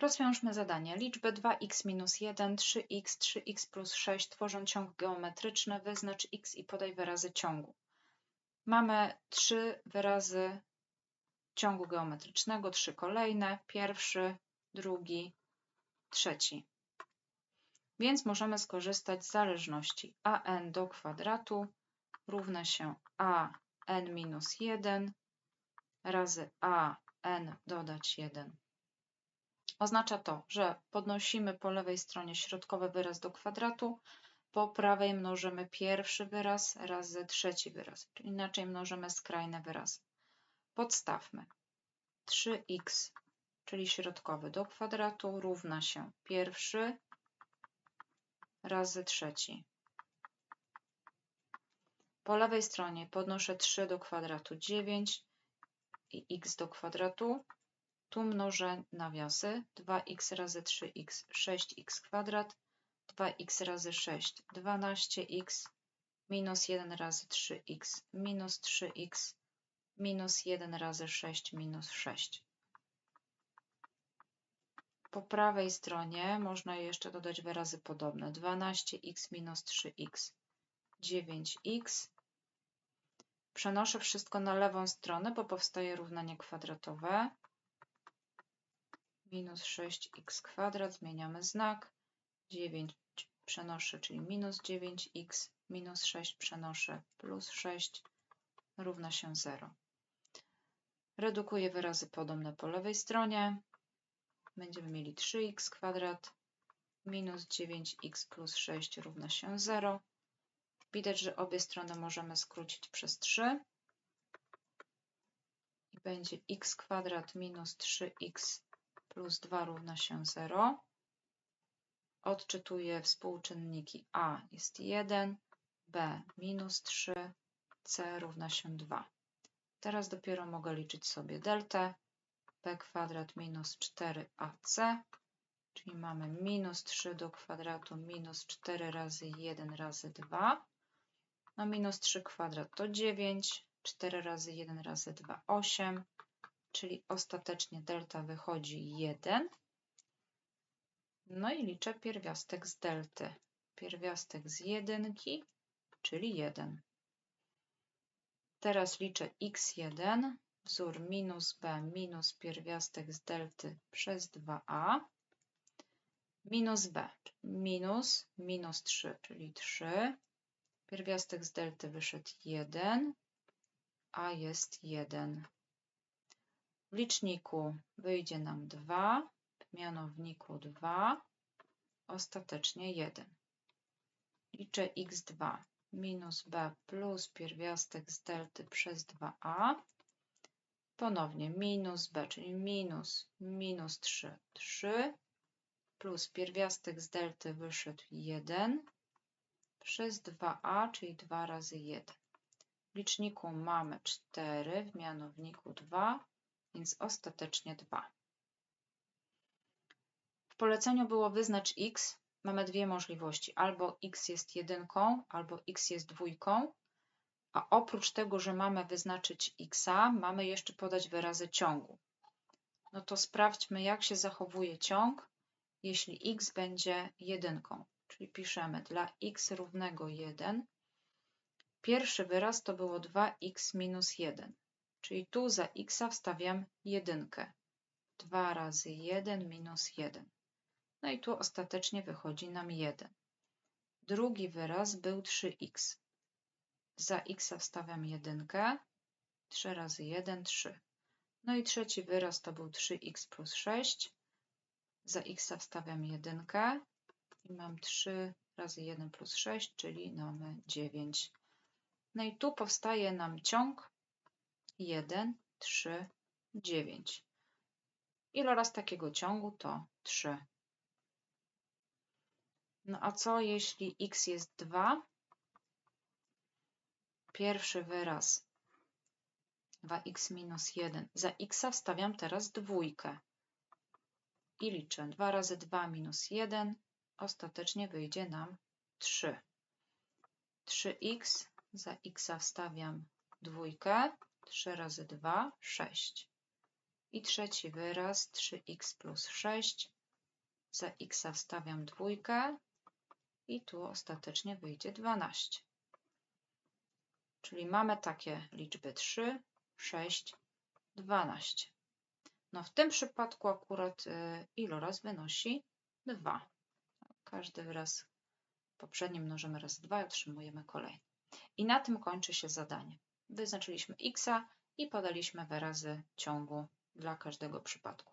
Rozwiążmy zadanie. Liczby 2x minus 1, 3x, 3x plus 6 tworzą ciąg geometryczny. Wyznacz x i podaj wyrazy ciągu. Mamy trzy wyrazy ciągu geometrycznego, trzy kolejne. Pierwszy, drugi, trzeci. Więc możemy skorzystać z zależności an do kwadratu równa się a n minus 1 razy a n dodać 1. Oznacza to, że podnosimy po lewej stronie środkowy wyraz do kwadratu, po prawej mnożymy pierwszy wyraz razy trzeci wyraz, czyli inaczej mnożymy skrajne wyrazy. Podstawmy 3x, czyli środkowy do kwadratu, równa się pierwszy razy trzeci. Po lewej stronie podnoszę 3 do kwadratu 9 i x do kwadratu. Tu mnożę nawiasy 2x razy 3x 6x kwadrat, 2x razy 6 12x, minus 1 razy 3x minus 3x, minus 1 razy 6 minus 6. Po prawej stronie można jeszcze dodać wyrazy podobne. 12x minus 3x, 9x. Przenoszę wszystko na lewą stronę, bo powstaje równanie kwadratowe. Minus 6x kwadrat, zmieniamy znak. 9 przenoszę, czyli minus 9x, minus 6 przenoszę, plus 6 równa się 0. Redukuję wyrazy podobne po lewej stronie będziemy mieli 3x kwadrat minus 9x plus 6 równa się 0. Widać, że obie strony możemy skrócić przez 3. I będzie x kwadrat minus 3x plus 2 równa się 0. Odczytuję współczynniki a jest 1, b minus 3, c równa się 2. Teraz dopiero mogę liczyć sobie deltę b kwadrat minus 4ac, czyli mamy minus 3 do kwadratu minus 4 razy 1 razy 2. No minus 3 kwadrat to 9, 4 razy 1 razy 2 8, czyli ostatecznie delta wychodzi 1. No i liczę pierwiastek z delty. Pierwiastek z jedynki, czyli 1. Teraz liczę x1 wzór minus b minus pierwiastek z delty przez 2a minus b, minus, minus 3, czyli 3. Pierwiastek z delty wyszedł 1, a jest 1. W liczniku wyjdzie nam 2, w mianowniku 2, ostatecznie 1. Liczę x2 minus b plus pierwiastek z delty przez 2a Ponownie minus b, czyli minus, minus 3, 3, plus pierwiastek z delty wyszedł 1 przez 2a, czyli 2 razy 1. W liczniku mamy 4, w mianowniku 2, więc ostatecznie 2. W poleceniu było wyznacz x. Mamy dwie możliwości. Albo x jest jedynką, albo x jest dwójką. A oprócz tego, że mamy wyznaczyć x, mamy jeszcze podać wyrazy ciągu. No to sprawdźmy, jak się zachowuje ciąg, jeśli x będzie jedynką. Czyli piszemy dla x równego 1. Pierwszy wyraz to było 2x minus 1. Czyli tu za x wstawiam jedynkę. 2 razy 1 minus 1. No i tu ostatecznie wychodzi nam 1. Drugi wyraz był 3x. Za x wstawiam jedynkę. 3 razy 1, 3. No i trzeci wyraz to był 3x plus 6. Za x wstawiam jedynkę i mam 3 razy 1 plus 6, czyli mamy 9. No i tu powstaje nam ciąg 1, 3, 9. Iloraz takiego ciągu to 3. No a co jeśli x jest 2, Pierwszy wyraz 2x minus 1. Za x wstawiam teraz dwójkę i liczę 2 razy 2 minus 1. Ostatecznie wyjdzie nam 3. 3x, za x wstawiam dwójkę, 3 razy 2, 6. I trzeci wyraz 3x plus 6. Za x wstawiam dwójkę i tu ostatecznie wyjdzie 12. Czyli mamy takie liczby 3, 6, 12. No w tym przypadku akurat y, iloraz wynosi 2. Każdy wyraz poprzednim mnożymy razy 2 i otrzymujemy kolejny. I na tym kończy się zadanie. Wyznaczyliśmy x i podaliśmy wyrazy ciągu dla każdego przypadku.